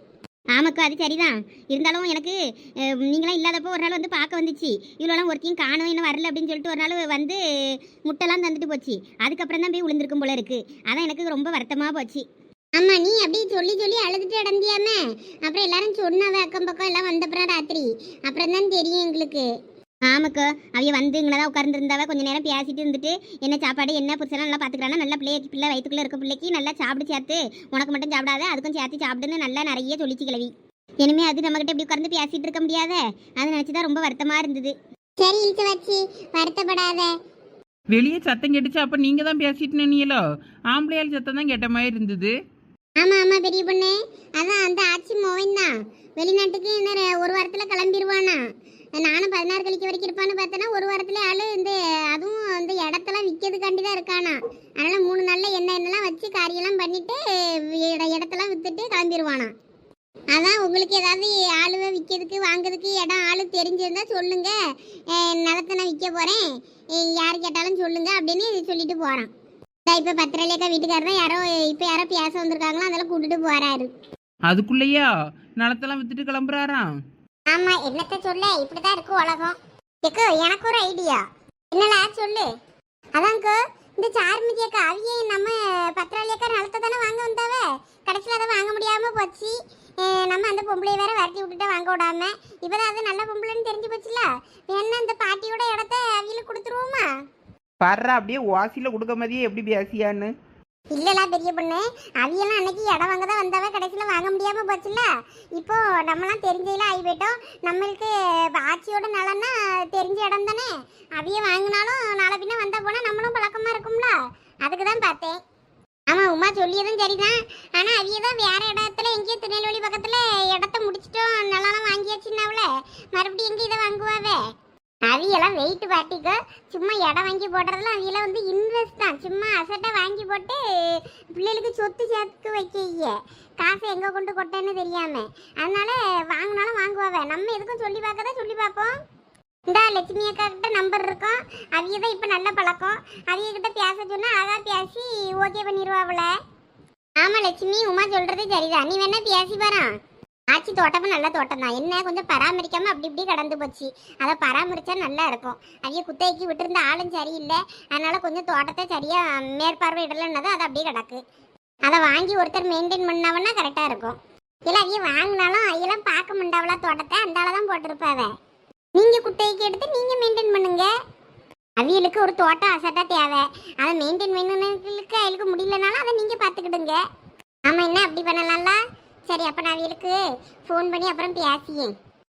ஆமாக்கா அது சரிதான். இருந்தாலும் எனக்கு நீங்களாம் இல்லாதப்போ ஒரு நாள் வந்து பார்க்க வந்துச்சு. இவ்வளோலாம் ஒருத்தையும் காணும் இன்னும் வரல அப்படின்னு சொல்லிட்டு ஒரு நாள் வந்து முட்டைலாம் தந்துட்டு போச்சு. அதுக்கப்புறம் தான் போய் விழுந்திருக்கும் போல இருக்கு. அதான் எனக்கு ரொம்ப வருத்தமாக போச்சு. ஆமாம் நீ அப்படியே சொல்லி சொல்லி அழுதுட்டு அடந்தியாமே அப்புறம் எல்லாரும் சொன்னாவே அக்கம் பக்கம் எல்லாம் வந்தப்புறம் ராத்திரி. அப்புறம் தான் தெரியும் எங்களுக்கு. ஆமாக்கா அவைய வந்து இங்கே தான் உட்கார்ந்துருந்தாவ கொஞ்ச நேரம் பேசிட்டு இருந்துட்டு என்ன சாப்பாடு என்ன புருஷெல்லாம் நல்லா பார்த்துக்கிறானா நல்ல பிள்ளை பிள்ளை வயிற்றுக்குள்ள இருக்க பிள்ளைக்கு நல்லா சாப்பிடு சேர்த்து உனக்கு மட்டும் சாப்பிடாத அதுக்கும் சேர்த்து சாப்பிடுன்னு நல்லா நிறைய சொல்லிச்சு கிளவி இனிமே அது நம்மகிட்ட இப்படி உட்கார்ந்து பேசிட்டு இருக்க முடியாத? அதை நினச்சி தான் ரொம்ப வருத்தமா இருந்தது. சரி இழுத்து வச்சு வருத்தப்படாத. வெளியே சத்தம் கேட்டுச்சு அப்போ நீங்கள் தான் பேசிட்டு நின்னீங்களோ? ஆம்பளையால் சத்தம் தான் கேட்ட மாதிரி இருந்தது. ஆமா ஆமா பெரிய பொண்ணு. அதான் அந்த ஆச்சி மோவன் தான். வெளிநாட்டுக்கு என்ன ரெ- ஒரு வாரத்துல கிளம்பிடுவானா நானும் பதினாறு கழிக்க வரைக்கும் இருப்பான்னு பார்த்தேன்னா ஒரு வாரத்துல ஆளு இந்த அதுவும் இந்த இடத்தெல்லாம் விற்கிறதுக்காண்டி தான் இருக்கானா அதனால மூணு நாள்ல என்ன என்னெல்லாம் வச்சு காரியெல்லாம் பண்ணிட்டு இட- இடத்தெல்லாம் வித்துட்டு கிளம்பிடுவானா அதான் உங்களுக்கு ஏதாவது ஆளுவை விற்கிறதுக்கு வாங்குறதுக்கு இடம் ஆளு தெரிஞ்சிருந்தா சொல்லுங்க அஹ் நிலத்தை நான் விற்க போறேன் அஹ் யார் கேட்டாலும் சொல்லுங்க அப்படின்னு சொல்லிட்டு போறான் இந்தா இப்ப பத்திரலேக்கா வீட்டுக்காரர் தான் யாரோ இப்ப யாரோ பேச வந்திருக்காங்களோ அதெல்லாம் கூட்டிட்டு போறாரு. அதுக்குள்ளேயா? நிலத்தெல்லாம் வித்துட்டு கிளம்புறாராம் ஆமா என்னத்த சொல்ல? இப்படிதான் இருக்கு உலகம். எக்கோ எனக்கு ஒரு ஐடியா. என்னடா சொல்லு? அதான்க்கோ இந்த சார்மிதியக்கா அவிய நம்ம பத்திராளியக்கா நிலத்தை தானே வாங்க வந்தாவ? கடைசியில் அதை வாங்க முடியாம போச்சு. நம்ம அந்த பொம்பளைய வேற விரட்டி விட்டுட்டு வாங்க விடாம. இப்பதான் அது நல்ல பொம்பளைன்னு தெரிஞ்சு போச்சுல? வேணா அந்த பாட்டியோட இடத்த அவியலுக்கு கொடுத்துருவோமா? வர்ற அப்படியே வாசியில கொடுக்க மாதிரியே எப்படி பேசியான்னு? இல்லலா பெரிய பொண்ணு. அவியெல்லாம் அன்னைக்கு இடம் வாங்க தான் வந்தாவே கடைசியில் வாங்க முடியாம போச்சுல்ல? இப்போ நம்மலாம் தெரிஞ்சையில ஆகி போயிட்டோம். நம்மளுக்கு ஆட்சியோட நலன்னா தெரிஞ்ச இடம் தானே? அவிய வாங்கினாலும் நாளை பின்ன வந்தா போனா நம்மளும் பழக்கமா இருக்கும்ல? அதுக்கு தான் பார்த்தேன். ஆமா உமா சொல்லியதும் சரிதான். ஆனா அவிய தான் வேற இடத்துல எங்கேயோ திருநெல்வேலி பக்கத்துல இடத்த முடிச்சிட்டோம். நல்லாலாம் வாங்கியாச்சுன்னாவில். மறுபடியும் எங்கே இதை வாங்குவாவே? அவியெல்லாம் வெயிட் பார்ட்டிக்கு சும்மா இடம் வாங்கி போடுறதுல அவியெல்லாம் வந்து இன்வெஸ்ட் தான். சும்மா அசட்டை வாங்கி போட்டு பிள்ளைகளுக்கு சொத்து சேர்த்து வைக்க காசை எங்கே கொண்டு கொட்டேன்னு தெரியாமல் அதனால வாங்கினாலும் வாங்குவாங்க நம்ம எதுக்கும் சொல்லி பார்க்கதான் சொல்லி பார்ப்போம். இந்த லட்சுமி அக்கா கிட்ட நம்பர் இருக்கும். அவிய தான் இப்போ நல்ல பழக்கம். அவிய கிட்ட பேச சொன்னால் அழகாக பேசி ஓகே பண்ணிடுவாவுல ஆமாம் லட்சுமி உமா சொல்கிறது சரிதான். நீ வேணா பேசி பாரான். ஆச்சி தோட்டமும் நல்ல தோட்டம் தான் என்ன கொஞ்சம் பராமரிக்காம அப்படி இப்படி கடந்து போச்சு. அதை பராமரிச்சா நல்லா இருக்கும். அவிய குத்தகைக்கு விட்டுருந்த ஆளும் சரியில்லை. அதனால கொஞ்சம் தோட்டத்தை சரியா மேற்பார்வையிடலன்னது அது அப்படியே கிடக்கு. அதை வாங்கி ஒருத்தர் மெயின்டைன் பண்ணாவன்னா கரெக்டாக இருக்கும். இல்லை அவிய வாங்கினாலும் அவையெல்லாம் பார்க்க முடியாவளா தோட்டத்தை? அந்த தான் போட்டிருப்பாவ நீங்கள் குத்தகைக்கு எடுத்து நீங்கள் மெயின்டைன் பண்ணுங்க. அவியலுக்கு ஒரு தோட்டம் அசட்டா தேவை. அதை மெயின்டைன் பண்ணணுங்களுக்கு அவியலுக்கு முடியலனாலும் அதை நீங்கள் பார்த்துக்கிடுங்க. ஆமாம் என்ன அப்படி பண்ணலாம்ல? சரி அப்போ நான் அவளுக்கு ஃபோன் பண்ணி அப்புறம் பேசியேன்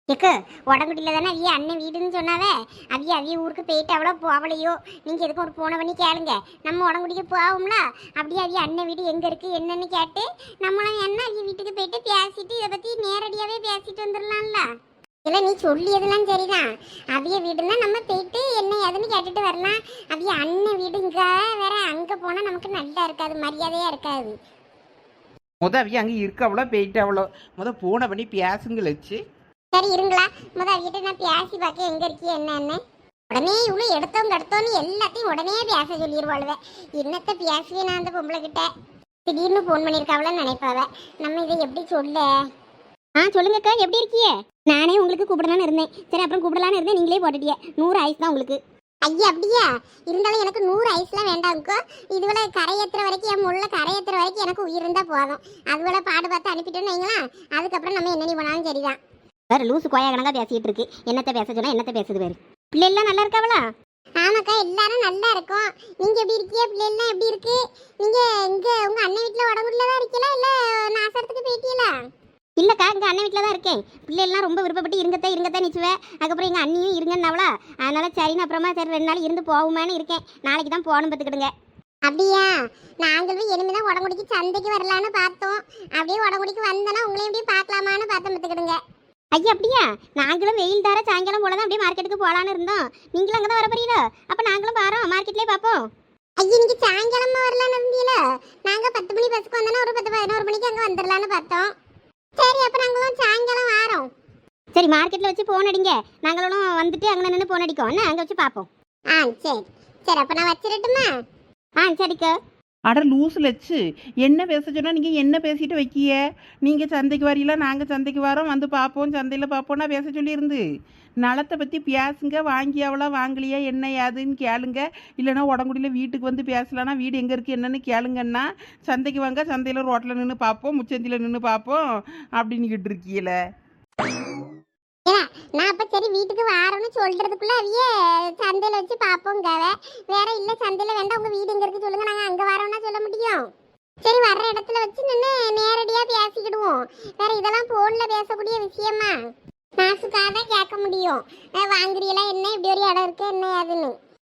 எக்கு உடம்புடியில் தானே அவிய அண்ணன் வீடுன்னு சொன்னாவே? அவிய அவிய ஊருக்கு போயிட்டு அவ்வளோ போகலையோ? நீங்கள் எதுக்கும் ஒரு ஃபோனை பண்ணி கேளுங்க. நம்ம உடம்புடிக்கு போவோம்ல? அப்படியே அவிய அண்ணன் வீடு எங்கே இருக்குது என்னன்னு கேட்டு நம்மளும் என்ன அவிய வீட்டுக்கு போயிட்டு பேசிட்டு இதை பற்றி நேரடியாகவே பேசிட்டு வந்துடலாம்ல இல்லை நீ சொல்லியதெல்லாம் சரிதான். அவிய வீடுலாம் நம்ம போயிட்டு என்ன ஏதுன்னு கேட்டுட்டு வரலாம். அவிய அண்ணன் வீடு இங்கே வேற அங்கே போனால் நமக்கு நல்லா இருக்காது மரியாதையாக இருக்காது. முத அவிய அங்கே இருக்க அவ்வளோ போயிட்டு அவ்வளோ. முத பூனை பண்ணி பேசுங்களச்சு சரி இருங்களா. முத அவிகிட்ட நான் பேசி பார்க்க எங்க இருக்கிய என்னன்னு. உடனே இவ்வளோ எடுத்தோம் கடுத்தோன்னு எல்லாத்தையும் உடனே பேச சொல்லிடுவாளுவ என்னத்த பேசுவேன் நான் அந்த பொம்பளை கிட்ட திடீர்னு ஃபோன் பண்ணியிருக்காவளன்னு நினைப்பாவ. நம்ம இதை எப்படி சொல்ல? ஆ சொல்லுங்கக்கா. எப்படி இருக்கிய? நானே உங்களுக்கு கூப்பிடலான்னு இருந்தேன். சரி அப்புறம் கூப்பிடலான்னு இருந்தேன். நீங்களே போட்டுட்டிய. நூறு ஐஸ் தான் உங்களுக்கு. ஐயா அப்படியா? இருந்தாலும் எனக்கு நூறு ஐஸ்லாம் வேண்டாம்க்கோ இதுவரை கரையேற்றுற வரைக்கும் என் முள்ள கரையேற்றுற வரைக்கும் எனக்கு உயிர் இருந்தால் போதும். அதுவரை பாடு பார்த்து அனுப்பிட்டோன்னு வைங்களா அதுக்கப்புறம் நம்ம என்ன பண்ணாலும் சரிதான். வேற லூசு கோயா கணக்கா பேசிட்டு இருக்கு. என்னத்த பேச சொன்னா என்னத்த பேசுது வேறு? பிள்ளை எல்லாம் நல்லா இருக்காவளா? ஆமாக்கா எல்லாரும் நல்லா இருக்கும். நீங்க எப்படி இருக்கீங்க? பிள்ளை எல்லாம் எப்படி இருக்கு? நீங்க இங்க உங்க அண்ணன் உடம்புல தான் இருக்கீங்களா இல்ல நாசரத்துக்கு போயிட்டீங்களா இல்லக்கா எங்க அண்ணன் வீட்ல தான் இருக்கேன். பிள்ளை எல்லாம் ரொம்ப விருப்பப்பட்டு இருங்கத்தான் இருங்கத்தான் நிச்சுவேன் அதுக்கப்புறம் எங்க அண்ணியும் இருங்கன்னாவளா? அதனால சரின்னு அப்புறமா சரி ரெண்டு நாள் இருந்து போகுமான்னு இருக்கேன். நாளைக்கு தான் போகணும் பார்த்துக்கிடுங்க. அப்படியா? நாங்களும் இனிமேதான் உடம்புடிக்கு சந்தைக்கு வரலான்னு பார்த்தோம். அப்படியே உடம்புடிக்கு வந்தோன்னா உங்களையும் அப்படியே பார்க்கலாமான்னு பார்த்தோம் பார்த்துக்கிடுங்க. ஐயா அப்படியா? நாங்களும் வெயில் தர சாயங்காலம் போல தான் அப்படியே மார்க்கெட்டுக்கு போகலான்னு இருந்தோம். நீங்களும் அங்கே தான் வர போறீங்களோ? அப்போ நாங்களும் வரோம் மார்க்கெட்லேயே பார்ப்போம். ஐயா நீங்க சாயங்காலமா வரலான்னு இருந்தீங்கள? நாங்க பத்து மணி பஸ்க்கு வந்தோன்னா ஒரு பத்து பதினோரு மணிக்கு அங்கே வந்துடலான்னு பார்த்தோம். சரி அப்போ நாங்களும் சாயங்காலம் வரோம். சரி மார்க்கெட்டில் வச்சு போன் அடிங்க. நாங்களும் வந்துட்டு அங்கே நின்று போன் அடிக்கோம். என்ன? அங்கே வச்சு பார்ப்போம். ஆ சரி. சரி அப்போ நான் வச்சிடட்டுமா ஆ சரிக்கா. அட லூஸ் லட்சு என்ன பேச சொன்னால் நீங்கள் என்ன பேசிட்டு வைக்கிய? நீங்கள் சந்தைக்கு வரீங்களா? நாங்கள் சந்தைக்கு வரோம். வந்து பார்ப்போம் சந்தையில் பார்ப்போம்னா பேச சொல்லியிருந்து. நலத்தை பற்றி பேசுங்க. வாங்கியாவளா வாங்கலையா? என்ன ஏதுன்னு கேளுங்க. இல்லைனா உடம்புடியில் வீட்டுக்கு வந்து பேசலான்னா வீடு எங்கே இருக்குது என்னென்னு கேளுங்கன்னா சந்தைக்கு வாங்க. சந்தையில் ரோட்டில் நின்று பார்ப்போம் முச்சந்தியில் நின்று பார்ப்போம் அப்படின்னுக்கிட்டு இருக்கீல ஏன்னா நான் அப்ப சரி வீட்டுக்கு வாரோன்னு சொல்றதுக்குள்ள அவிய சந்தையில வச்சு பாப்போங்காவ வேற இல்ல சந்தையில வேண்டாம் உங்க வீடு எங்க இருக்கு சொல்லுங்க. நாங்க அங்க வரோம்னா சொல்ல முடியும். சரி வர்ற இடத்துல வச்சு நின்று நேரடியா பேசிக்கிடுவோம். வேற இதெல்லாம் போன்ல பேசக்கூடிய விஷயமா? நாசுக்காக கேட்க முடியும். வாங்குறீங்களா? என்ன? இப்படி ஒரு இடம் இருக்கு? என்ன ஏதுன்னு.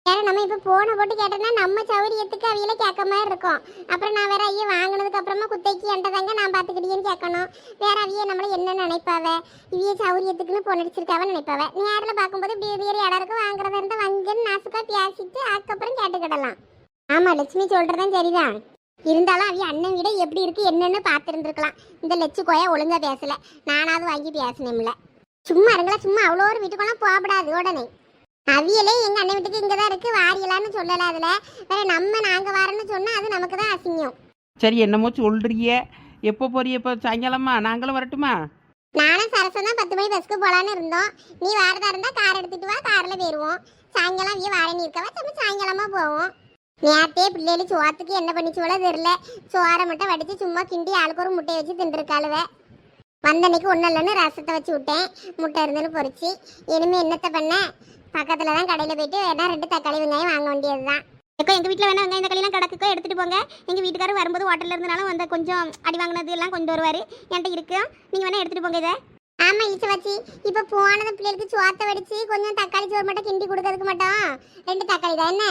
வேற நம்ம இப்ப போனை போட்டு கேட்டோம்னா நம்ம சௌரியத்துக்கு அவையில கேட்க மாதிரி இருக்கும். அப்புறம் நான் வேற ஐயா வாங்கினதுக்கு அப்புறமா குத்தைக்கு என்கிட்ட நான் பாத்துக்கிட்டேன்னு கேட்கணும். வேற அவிய நம்மள என்ன நினைப்பாவ? இவைய சௌரியத்துக்குன்னு பொண்ணு அடிச்சிருக்காவ நினைப்பாவ? நேரில் பார்க்கும்போது இப்படி வேறு இடம் இருக்கு வாங்குறதா இருந்தா வாங்கன்னு நாசுக்கா பேசிட்டு அதுக்கப்புறம் கேட்டுக்கிடலாம். ஆமா லட்சுமி சொல்றதும் சரிதான். இருந்தாலும் அவிய அண்ணன் விட எப்படி இருக்கு என்னன்னு பார்த்துருந்துருக்கலாம். இந்த லட்சு கோயா ஒழுங்கா பேசல. நானாவது வாங்கி பேசினேன்ல சும்மா இருங்களா சும்மா அவ்வளோ ஒரு வீட்டுக்கெல்லாம் போகப்படாது உடனே. அவியலே எங்க அண்ணன் வீட்டுக்கு இங்க தான் இருக்கு. வாரியலான்னு சொல்லல அதுல. வேற நம்ம நாங்க வரேன்னு சொன்னா அது நமக்கு தான் அசிங்கம். சரி என்னமோ சொல்றிய எப்போ போறிய இப்போ சாயங்காலமா? நாங்களும் வரட்டுமா? நானும் சரசம் தான் பத்து மணி பஸ்க்கு போலான்னு இருந்தோம். நீ வரதா இருந்தா கார் எடுத்துட்டு வா கார்ல போயிருவோம். சாயங்காலம் அவிய வாரேன்னு இருக்கவா? நம்ம சாயங்காலமா போவோம். நேத்தே பிள்ளைகள் சோத்துக்கு என்ன பண்ணிச்சுவளோ தெரியல. சோறை மட்டும் வடிச்சு சும்மா கிண்டி ஆளுக்கு ஒரு முட்டையை வச்சு தின்றுருக்காளுவ வந்த அன்னைக்கு ஒன்றும் இல்லைன்னு ரசத்தை வச்சு விட்டேன். முட்டை இருந்துன்னு பொரிச்சு இனிமே என்னத்தை பண்ண? பக்கத்துல தான் கடையில் போயிட்டு வேணா ரெண்டு தக்காளி வெங்காயம் வாங்க வேண்டியது தான் எக்கோ எங்கள் வீட்டில் வேணா வெங்காயம் தக்காளிலாம் கிடக்குக்கோ எடுத்துகிட்டு போங்க. எங்கள் வீட்டுக்காரர் வரும்போது ஹோட்டலில் இருந்தனாலும் வந்த கொஞ்சம் அடி வாங்கினது எல்லாம் கொண்டு வருவார். என்கிட்ட இருக்கு. நீங்கள் வேணா எடுத்துகிட்டு போங்க இதை. ஆமா இச்ச வச்சு இப்ப போனது பிள்ளைகளுக்கு சோத்தை வடிச்சு கொஞ்சம் தக்காளி சோறு மட்டும் கிண்டி கொடுக்கறதுக்கு மட்டும். ரெண்டு தக்காளி தான் என்ன?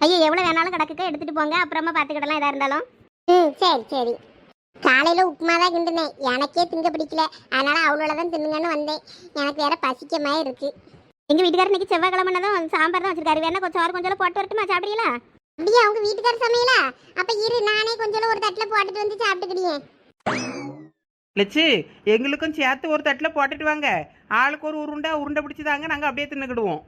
ஐயோ எவ்வளவு வேணாலும் கிடக்குக்க எடுத்துட்டு போங்க. அப்புறமா பாத்துக்கிடலாம் எதா இருந்தாலும். ம் சரி சரி. காலையில உப்புமா தான் கிண்டுனேன். எனக்கே திங்க பிடிக்கல. அதனால அவ்வளோ தான் தின்னுங்கன்னு வந்தேன். எனக்கு வேற பசிக்கமா இருக்கு. எங்க வீட்டுக்காரர் இன்னைக்கு செவ்வாய்க்கிழமை தான் சாம்பார் தான் வச்சிருக்காரு. வேணா கொஞ்சம் சோறு கொஞ்சம் போட்டு வரட்டுமா? சாப்பிடுறீங்களா? அப்படியா உங்க வீட்டுக்காரர் சமையலா? அப்ப இரு நானே கொஞ்சம் ஒரு தட்டுல போட்டுட்டு வந்து சாப்பிட்டுக்கிடியே லட்சு எங்களுக்கும் சேர்த்து ஒரு தட்டில் போட்டுட்டு வாங்க. ஆளுக்கு ஒரு உருண்டை உருண்டை பிடிச்சி தாங்க நாங்கள் அப்படியே தின்னுக்கிடுவோம்.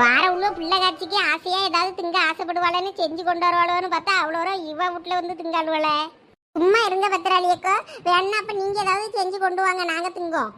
வார உள்ள பிள்ளை காட்சிக்கு ஆசையா ஏதாவது திங்க ஆசைப்படுவாளன்னு செஞ்சு கொண்டு வருவாளோன்னு பார்த்தா அவ்வளோ இவ வீட்டுல வந்து திங்காளுவல சும்மா இருங்க பத்திராளியக்கோ. வேணா அப்ப நீங்க ஏதாவது செஞ்சு கொண்டு வாங்க. நாங்க திங்கோம்.